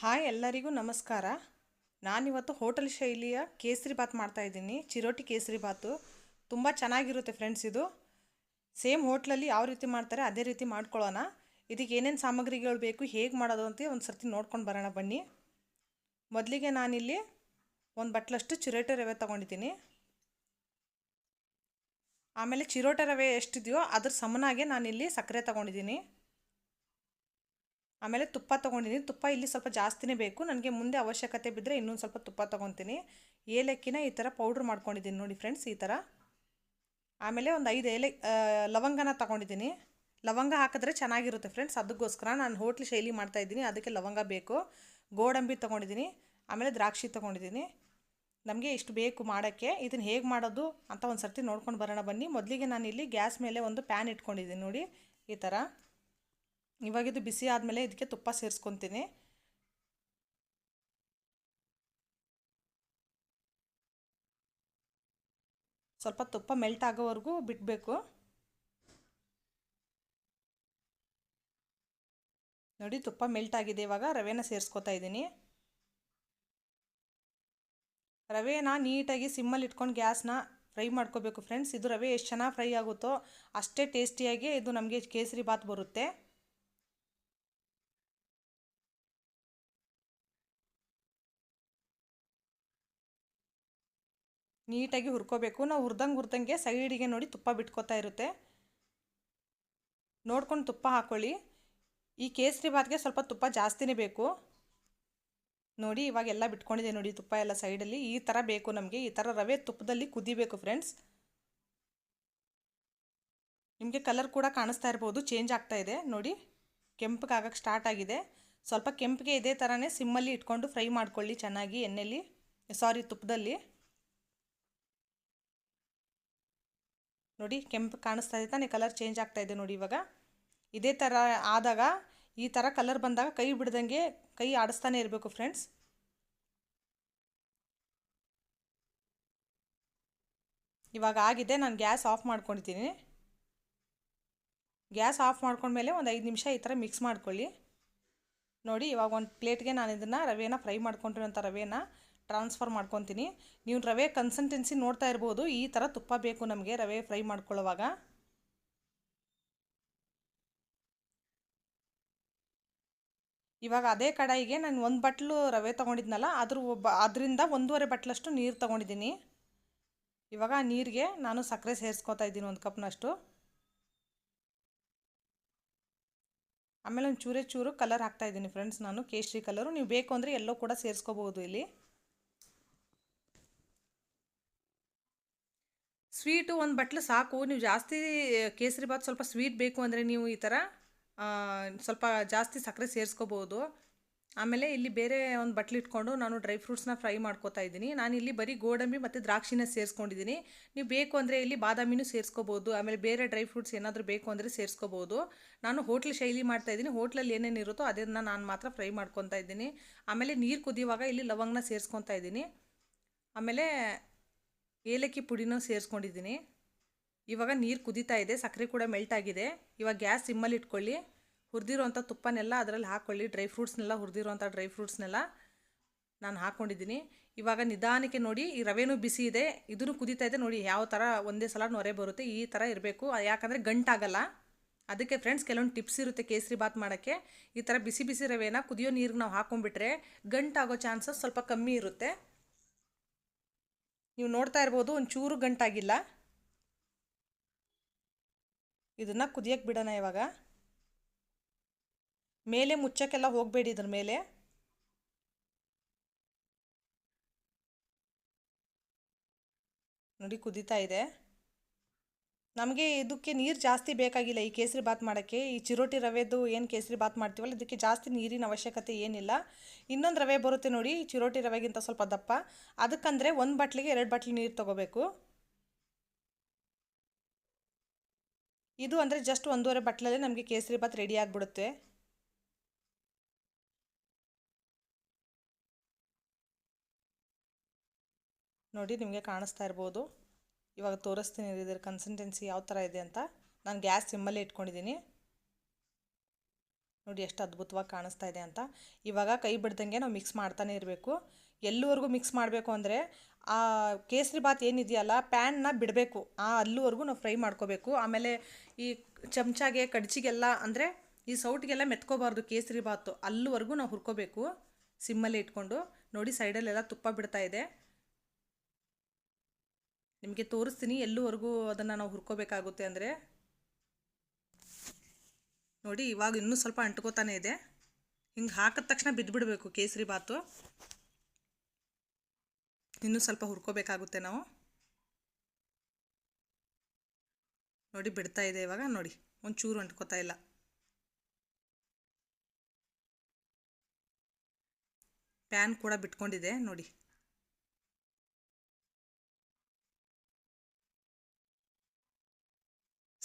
Hi ಎಲ್ಲರಿಗೂ ನಮಸ್ಕಾರ. ನಾನಿವತ್ತು ಹೋಟೆಲ್ ಶೈಲಿಯ ಕೇಸರಿ ಬಾತ್ ಮಾಡ್ತಾಯಿದ್ದೀನಿ ಚಿರೋಟಿ ಕೇಸರಿ ಬಾತು ತುಂಬ ಚೆನ್ನಾಗಿರುತ್ತೆ ಫ್ರೆಂಡ್ಸ್ ಇದು. ಸೇಮ್ ಹೋಟ್ಲಲ್ಲಿ ಯಾವ ರೀತಿ ಮಾಡ್ತಾರೆ ಅದೇ ರೀತಿ ಮಾಡ್ಕೊಳ್ಳೋಣ. ಇದಕ್ಕೆ ಏನೇನು ಸಾಮಗ್ರಿಗಳು ಬೇಕು, ಹೇಗೆ ಮಾಡೋದು ಅಂತ ಒಂದು ಸರ್ತಿ ನೋಡ್ಕೊಂಡು ಬರೋಣ ಬನ್ನಿ. ಮೊದಲಿಗೆ ನಾನಿಲ್ಲಿ ಒಂದು ಬಟ್ಲಷ್ಟು ಚಿರೋಟೆ ರವೆ ತೊಗೊಂಡಿದ್ದೀನಿ. ಆಮೇಲೆ ಚಿರೋಟ ರವೆ ಎಷ್ಟಿದೆಯೋ ಅದ್ರ ಸಮನಾಗೆ ನಾನಿಲ್ಲಿ ಸಕ್ಕರೆ ತೊಗೊಂಡಿದ್ದೀನಿ. ಆಮೇಲೆ ತುಪ್ಪ ತೊಗೊಂಡಿದ್ದೀನಿ. ತುಪ್ಪ ಇಲ್ಲಿ ಸ್ವಲ್ಪ ಜಾಸ್ತಿನೇ ಬೇಕು. ನನಗೆ ಮುಂದೆ ಅವಶ್ಯಕತೆ ಬಿದ್ದರೆ ಇನ್ನೊಂದು ಸ್ವಲ್ಪ ತುಪ್ಪ ತೊಗೊತೀನಿ. ಏಲಕ್ಕಿನ ಈ ಥರ ಪೌಡ್ರ್ ಮಾಡ್ಕೊಂಡಿದ್ದೀನಿ ನೋಡಿ ಫ್ರೆಂಡ್ಸ್ ಈ ಥರ ಆಮೇಲೆ ಒಂದು ಐದು ಏಲೆ ಲವಂಗನ ತೊಗೊಂಡಿದ್ದೀನಿ. ಲವಂಗ ಹಾಕಿದ್ರೆ ಚೆನ್ನಾಗಿರುತ್ತೆ ಫ್ರೆಂಡ್ಸ್ ಅದಕ್ಕೋಸ್ಕರ ನಾನು ಹೋಟ್ಲ್ ಶೈಲಿ ಮಾಡ್ತಾಯಿದ್ದೀನಿ ಅದಕ್ಕೆ ಲವಂಗ ಬೇಕು. ಗೋಡಂಬಿ ತೊಗೊಂಡಿದ್ದೀನಿ. ಆಮೇಲೆ ದ್ರಾಕ್ಷಿ ತೊಗೊಂಡಿದ್ದೀನಿ. ನಮಗೆ ಇಷ್ಟು ಬೇಕು ಮಾಡೋಕ್ಕೆ. ಇದನ್ನು ಹೇಗೆ ಮಾಡೋದು ಅಂತ ಒಂದು ಸರ್ತಿ ನೋಡ್ಕೊಂಡು ಬರೋಣ ಬನ್ನಿ. ಮೊದಲಿಗೆ ನಾನು ಇಲ್ಲಿ ಗ್ಯಾಸ್ ಮೇಲೆ ಒಂದು ಪ್ಯಾನ್ ಇಟ್ಕೊಂಡಿದ್ದೀನಿ ನೋಡಿ. ಈ ಥರ ಇವಾಗ ಇದು ಬಿಸಿ ಆದಮೇಲೆ ಇದಕ್ಕೆ ತುಪ್ಪ ಸೇರಿಸ್ಕೊತೀನಿ. ಸ್ವಲ್ಪ ತುಪ್ಪ ಮೆಲ್ಟ್ ಆಗೋವರೆಗೂ ಬಿಡಬೇಕು ನೋಡಿ ತುಪ್ಪ ಮೆಲ್ಟ್ ಆಗಿದೆ ಇವಾಗ, ರವೆನ ಸೇರಿಸ್ಕೊತಾ ಇದ್ದೀನಿ. ರವೆನ ನೀಟಾಗಿ ಸಿಮ್ಮಲ್ಲಿ ಇಟ್ಕೊಂಡು ಗ್ಯಾಸ್ನ ಫ್ರೈ ಮಾಡ್ಕೋಬೇಕು ಫ್ರೆಂಡ್ಸ್ ಇದು ರವೆ ಎಷ್ಟು ಚೆನ್ನಾಗಿ ಫ್ರೈ ಆಗುತ್ತೋ ಅಷ್ಟೇ ಟೇಸ್ಟಿಯಾಗಿ ಇದು ನಮಗೆ ಕೇಸರಿ ಬಾತ್ ಬರುತ್ತೆ. ನೀಟಾಗಿ ಹುರ್ಕೋಬೇಕು. ನಾವು ಹುರ್ದಂಗೆ ಹುರ್ದಂಗೆ ಸೈಡಿಗೆ ನೋಡಿ ತುಪ್ಪ ಬಿಟ್ಕೋತಾ ಇರುತ್ತೆ. ನೋಡ್ಕೊಂಡು ತುಪ್ಪ ಹಾಕ್ಕೊಳ್ಳಿ ಈ ಕೇಸರಿ ಭಾತ್ಗೆ ಸ್ವಲ್ಪ ತುಪ್ಪ ಜಾಸ್ತಿನೇ ಬೇಕು. ನೋಡಿ ಇವಾಗ ಎಲ್ಲ ಬಿಟ್ಕೊಂಡಿದೆ ನೋಡಿ ತುಪ್ಪ ಎಲ್ಲ ಸೈಡಲ್ಲಿ. ಈ ಥರ ಬೇಕು ನಮಗೆ. ಈ ಥರ ರವೆ ತುಪ್ಪದಲ್ಲಿ ಕುದಿಬೇಕು ಫ್ರೆಂಡ್ಸ್. ನಿಮಗೆ ಕಲರ್ ಕೂಡ ಕಾಣಿಸ್ತಾ ಇರ್ಬೋದು. ಚೇಂಜ್ ಆಗ್ತಾ ಇದೆ. ನೋಡಿ ಕೆಂಪಗೆ ಆಗಕ್ಕೆ ಸ್ಟಾರ್ಟ್ ಆಗಿದೆ. ಸ್ವಲ್ಪ ಕೆಂಪಿಗೆ ಇದೇ ಥರನೇ ಸಿಮ್ಮಲ್ಲಿ ಇಟ್ಕೊಂಡು ಫ್ರೈ ಮಾಡ್ಕೊಳ್ಳಿ ಚೆನ್ನಾಗಿ ಎಣ್ಣೆಲಿ. ಸಾರಿ ತುಪ್ಪದಲ್ಲಿ. ನೋಡಿ ಕೆಂಪು ಕಾಣಿಸ್ತಾ ಇದೆ ತಾನೇ ಕಲರ್ ಚೇಂಜ್ ಆಗ್ತಾ ಇದೆ ನೋಡಿ ಇವಾಗ. ಇದೇ ಥರ ಆದಾಗ ಈ ಥರ ಕಲರ್ ಬಂದಾಗ ಕೈ ಬಿಡ್ದಂಗೆ ಕೈ ಆಡಿಸ್ತಾನೆ ಇರಬೇಕು ಫ್ರೆಂಡ್ಸ್ ಇವಾಗ ಆಗಿದೆ, ನಾನು ಗ್ಯಾಸ್ ಆಫ್ ಮಾಡ್ಕೊಂಡಿದ್ದೀನಿ. ಗ್ಯಾಸ್ ಆಫ್ ಮಾಡ್ಕೊಂಡ್ಮೇಲೆ ಒಂದು ಐದು ನಿಮಿಷ ಈ ಥರ ಮಿಕ್ಸ್ ಮಾಡ್ಕೊಳ್ಳಿ. ನೋಡಿ ಇವಾಗ ಒಂದು ಪ್ಲೇಟ್ಗೆ ನಾನು ಇದನ್ನು ರವೆನ ಫ್ರೈ ಮಾಡ್ಕೊಂಡಿರೋಂಥ ರವೆನ ಟ್ರಾನ್ಸ್ಫರ್ ಮಾಡ್ಕೊತೀನಿ. ನೀವು ರವೆ ಕನ್ಸಿಸ್ಟೆನ್ಸಿ ನೋಡ್ತಾ ಇರ್ಬೋದು. ಈ ಥರ ತುಪ್ಪ ಬೇಕು ನಮಗೆ, ರವೆ ಫ್ರೈ ಮಾಡ್ಕೊಳ್ಳೋವಾಗ. ಇವಾಗ ಅದೇ ಕಡಾಯಿಗೆ ನಾನು ಒಂದು ಬಟ್ಲು ರವೆ ತೊಗೊಂಡಿದ್ನಲ್ಲ, ಅದ್ರ ಒಬ್ಬ, ಅದರಿಂದ ಒಂದೂವರೆ ಬಟ್ಲಷ್ಟು ನೀರು ತೊಗೊಂಡಿದ್ದೀನಿ. ಇವಾಗ ಆ ನೀರಿಗೆ ನಾನು ಸಕ್ಕರೆ ಸೇರಿಸ್ಕೊತಾ ಇದ್ದೀನಿ ಒಂದು ಕಪ್ನಷ್ಟು. ಆಮೇಲೆ ಒಂದು ಚೂರೇ ಚೂರು ಕಲರ್ ಹಾಕ್ತಾ ಇದ್ದೀನಿ ಫ್ರೆಂಡ್ಸ್ ನಾನು ಕೇಸರಿ ಕಲರು ನೀವು ಬೇಕು ಅಂದರೆ ಎಲ್ಲೋ ಕೂಡ ಸೇರಿಸ್ಕೋಬೋದು ಇಲ್ಲಿ. ಸ್ವೀಟು ಒಂದು ಬಟ್ಲು ಸಾಕು. ನೀವು ಜಾಸ್ತಿ ಕೇಸರಿ ಬಾತ್ ಸ್ವಲ್ಪ ಸ್ವೀಟ್ ಬೇಕು ಅಂದರೆ ನೀವು ಈ ಥರ ಸ್ವಲ್ಪ ಜಾಸ್ತಿ ಸಕ್ಕರೆ ಸೇರಿಸ್ಕೋಬೋದು. ಆಮೇಲೆ ಇಲ್ಲಿ ಬೇರೆ ಒಂದು ಬಟ್ಲು ಇಟ್ಕೊಂಡು ನಾನು ಡ್ರೈ ಫ್ರೂಟ್ಸ್ನ ಫ್ರೈ ಮಾಡ್ಕೋತಾ ಇದ್ದೀನಿ. ನಾನು ಇಲ್ಲಿ ಬರೀ ಗೋಡಂಬಿ ಮತ್ತು ದ್ರಾಕ್ಷಿನ ಸೇರಿಸ್ಕೊಂಡಿದ್ದೀನಿ. ನೀವು ಬೇಕು ಅಂದರೆ ಇಲ್ಲಿ ಬಾದಾಮಿನೂ ಸೇರಿಸ್ಕೋಬೋದು. ಆಮೇಲೆ ಬೇರೆ ಡ್ರೈ ಫ್ರೂಟ್ಸ್ ಏನಾದರೂ ಬೇಕು ಅಂದರೆ ಸೇರಿಸ್ಕೋಬೋದು. ನಾನು ಹೋಟ್ಲ್ ಶೈಲಿ ಮಾಡ್ತಾ ಇದ್ದೀನಿ. ಹೋಟ್ಲಲ್ಲಿ ಏನೇನು ಇರುತ್ತೋ ಅದನ್ನು ನಾನು ಮಾತ್ರ ಫ್ರೈ ಮಾಡ್ಕೊತಾ ಇದ್ದೀನಿ. ಆಮೇಲೆ ನೀರು ಕುದಿಯುವಾಗ ಇಲ್ಲಿ ಲವಂಗನ ಸೇರಿಸ್ಕೊತಾ ಇದ್ದೀನಿ. ಆಮೇಲೆ ಏಲಕ್ಕಿ ಪುಡಿನೂ ಸೇರಿಸ್ಕೊಂಡಿದ್ದೀನಿ. ಇವಾಗ ನೀರು ಕುದೀತಾ ಇದೆ ಸಕ್ಕರೆ ಕೂಡ ಮೆಲ್ಟ್ ಆಗಿದೆ. ಇವಾಗ ಗ್ಯಾಸ್ ಸಿಮ್ಮಲ್ಲಿ ಇಟ್ಕೊಳ್ಳಿ. ಹುರಿದಿರೋಂಥ ತುಪ್ಪನೆಲ್ಲ ಅದರಲ್ಲಿ ಹಾಕ್ಕೊಳ್ಳಿ ಡ್ರೈ ಫ್ರೂಟ್ಸ್ನೆಲ್ಲ ಹುರಿದಿರೋಂಥ ಡ್ರೈ ಫ್ರೂಟ್ಸ್ನೆಲ್ಲ ನಾನು ಹಾಕ್ಕೊಂಡಿದ್ದೀನಿ ಇವಾಗ ನಿಧಾನಕ್ಕೆ ನೋಡಿ, ಈ ರವೆನೂ ಬಿಸಿ ಇದೆ, ಇದನ್ನು ಕುದೀತಾ ಇದೆ ನೋಡಿ, ಯಾವ ಥರ ಒಂದೇ ಸಲ ನೊರೆ ಬರುತ್ತೆ, ಈ ಥರ ಇರಬೇಕು. ಯಾಕಂದರೆ ಗಂಟಾಗಲ್ಲ. ಅದಕ್ಕೆ ಫ್ರೆಂಡ್ಸ್ ಕೆಲವೊಂದು ಟಿಪ್ಸ್ ಇರುತ್ತೆ ಕೇಸರಿ ಬಾತ್ ಮಾಡೋಕ್ಕೆ. ಈ ಥರ ಬಿಸಿ ಬಿಸಿ ರವೆನ ಕುದಿಯೋ ನೀರಿಗೆ ನಾವು ಹಾಕೊಂಡ್ಬಿಟ್ರೆ ಗಂಟಾಗೋ ಚಾನ್ಸಸ್ ಸ್ವಲ್ಪ ಕಮ್ಮಿ ಇರುತ್ತೆ. ನೀವು ನೋಡ್ತಾ ಇರ್ಬೋದು ಒಂದು ಚೂರು ಗಂಟಾಗಿಲ್ಲ. ಇದನ್ನು ಕುದಿಯಕ್ಕೆ ಬಿಡೋಣ ಇವಾಗ. ಮೇಲೆ ಮುಚ್ಚಕ್ಕೆಲ್ಲ ಹೋಗಬೇಡಿ ಇದ್ರ ಮೇಲೆ. ನೋಡಿ ಕುದೀತಾ ಇದೆ. ನಮಗೆ ಇದಕ್ಕೆ ನೀರು ಜಾಸ್ತಿ ಬೇಕಾಗಿಲ್ಲ ಈ ಕೇಸರಿ ಬಾತ್ ಮಾಡೋಕ್ಕೆ. ಈ ಚಿರೋಟಿ ರವೆದು ಏನು ಕೇಸರಿ ಬಾತ್ ಮಾಡ್ತೀವಲ್ಲ, ಇದಕ್ಕೆ ಜಾಸ್ತಿ ನೀರಿನ ಅವಶ್ಯಕತೆ ಏನಿಲ್ಲ. ಇನ್ನೊಂದು ರವೆ ಬರುತ್ತೆ ನೋಡಿ ಚಿರೋಟಿ ರವೆಗಿಂತ ಸ್ವಲ್ಪ ದಪ್ಪ. ಅದಕ್ಕಂದರೆ ಒಂದು ಬಟ್ಲಿಗೆ ಎರಡು ಬಾಟ್ಲಿ ನೀರು ತೊಗೋಬೇಕು. ಇದು ಅಂದರೆ ಜಸ್ಟ್ ಒಂದೂವರೆ ಬಟ್ಲಲ್ಲೇ ನಮಗೆ ಕೇಸರಿ ಬಾತ್ ರೆಡಿ ಆಗಿಬಿಡುತ್ತೆ. ನೋಡಿ ನಿಮಗೆ ಕಾಣಿಸ್ತಾ ಇರ್ಬೋದು. ಇವಾಗ ತೋರಿಸ್ತೀನಿ ಇದ್ರ ಕನ್ಸಿಸ್ಟೆನ್ಸಿ ಯಾವ ಥರ ಇದೆ ಅಂತ. ನಾನು ಗ್ಯಾಸ್ ಸಿಮ್ಮಲ್ಲಿ ಇಟ್ಕೊಂಡಿದ್ದೀನಿ ನೋಡಿ ಎಷ್ಟು ಅದ್ಭುತವಾಗಿ ಕಾಣಿಸ್ತಾ ಇದೆ ಅಂತ. ಇವಾಗ ಕೈ ಬಿಡ್ದಂಗೆ ನಾವು ಮಿಕ್ಸ್ ಮಾಡ್ತಾನೆ ಇರಬೇಕು. ಎಲ್ಲಿವರೆಗೂ ಮಿಕ್ಸ್ ಮಾಡಬೇಕು ಅಂದರೆ ಆ ಕೇಸರಿ ಬಾತ್ ಏನಿದೆಯಲ್ಲ ಪ್ಯಾನ್ನ ಬಿಡಬೇಕು. ಆ ಅಲ್ಲಿವರೆಗೂ ನಾವು ಫ್ರೈ ಮಾಡ್ಕೋಬೇಕು. ಆಮೇಲೆ ಈ ಚಮಚಾಗೆ, ಕಡ್ಚಿಗೆಲ್ಲ ಅಂದರೆ ಈ ಸೌಟಿಗೆಲ್ಲ ಮೆತ್ಕೋಬಾರ್ದು ಕೇಸರಿ ಬಾತು. ಅಲ್ಲಿವರೆಗೂ ನಾವು ಹುರ್ಕೋಬೇಕು. ಸಿಮ್ಮಲ್ಲಿ ಇಟ್ಕೊಂಡು. ನೋಡಿ ಸೈಡಲ್ಲೆಲ್ಲ ತುಪ್ಪ ಬಿಡ್ತಾ ಇದೆ. ನಿಮಗೆ ತೋರಿಸ್ತೀನಿ, ಎಲ್ಲೂವರೆಗೂ ಅದನ್ನು ನಾವು ಹುರ್ಕೋಬೇಕಾಗುತ್ತೆ ಅಂದರೆ. ನೋಡಿ, ಇವಾಗ ಇನ್ನೂ ಸ್ವಲ್ಪ ಅಂಟ್ಕೋತಾನೆ ಇದೆ. ಹಿಂಗೆ ಹಾಕಿದ ತಕ್ಷಣ ಬಿದ್ದುಬಿಡಬೇಕು ಕೇಸರಿ ಬಾತು. ಇನ್ನೂ ಸ್ವಲ್ಪ ಹುರ್ಕೋಬೇಕಾಗುತ್ತೆ ನಾವು. ನೋಡಿ, ಬಿಡ್ತಾ ಇದೆ ಇವಾಗ, ನೋಡಿ, ಒಂಚೂರು ಅಂಟ್ಕೋತಾ ಇಲ್ಲ. ಪ್ಯಾನ್ ಕೂಡ ಬಿಟ್ಕೊಂಡಿದೆ, ನೋಡಿ.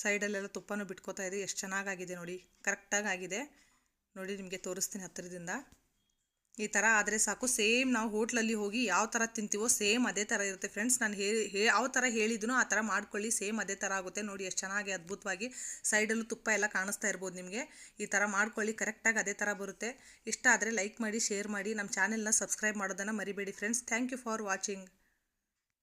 ಸೈಡಲ್ಲೆಲ್ಲ ತುಪ್ಪನೂ ಬಿಟ್ಕೋತಾ ಇದೆ ಎಷ್ಟು ಚೆನ್ನಾಗಾಗಿದೆ ನೋಡಿ. ಕರೆಕ್ಟಾಗಿ ಆಗಿದೆ. ನೋಡಿ, ನಿಮಗೆ ತೋರಿಸ್ತೀನಿ ಹತ್ತಿರದಿಂದ. ಈ ಥರ ಆದರೆ ಸಾಕು. ಸೇಮ್ ನಾವು ಹೋಟ್ಲಲ್ಲಿ ಹೋಗಿ ಯಾವ ಥರ ತಿಂತೀವೋ ಸೇಮ್ ಅದೇ ಥರ ಇರುತ್ತೆ ಫ್ರೆಂಡ್ಸ್. ನಾನು ಹೇ, ಯಾವ ಥರ ಹೇಳಿದ್ನೋ ಆ ಥರ ಮಾಡ್ಕೊಳ್ಳಿ. ಸೇಮ್ ಅದೇ ಥರ ಆಗುತ್ತೆ. ನೋಡಿ, ಎಷ್ಟು ಚೆನ್ನಾಗಿ ಅದ್ಭುತವಾಗಿ ಸೈಡಲ್ಲೂ ತುಪ್ಪ ಎಲ್ಲ ಕಾಣಿಸ್ತಾ ಇರ್ಬೋದು ನಿಮಗೆ. ಈ ಥರ ಮಾಡ್ಕೊಳ್ಳಿ. ಕರೆಕ್ಟಾಗಿ ಅದೇ ಥರ ಬರುತ್ತೆ. ಇಷ್ಟ ಆದರೆ ಲೈಕ್ ಮಾಡಿ, ಶೇರ್ ಮಾಡಿ. ನಮ್ಮ ಚಾನೆಲ್ನ ಸಬ್ಸ್ಕ್ರೈಬ್ ಮಾಡೋದನ್ನು ಮರಿಬೇಡಿ friends. Thank you for watching.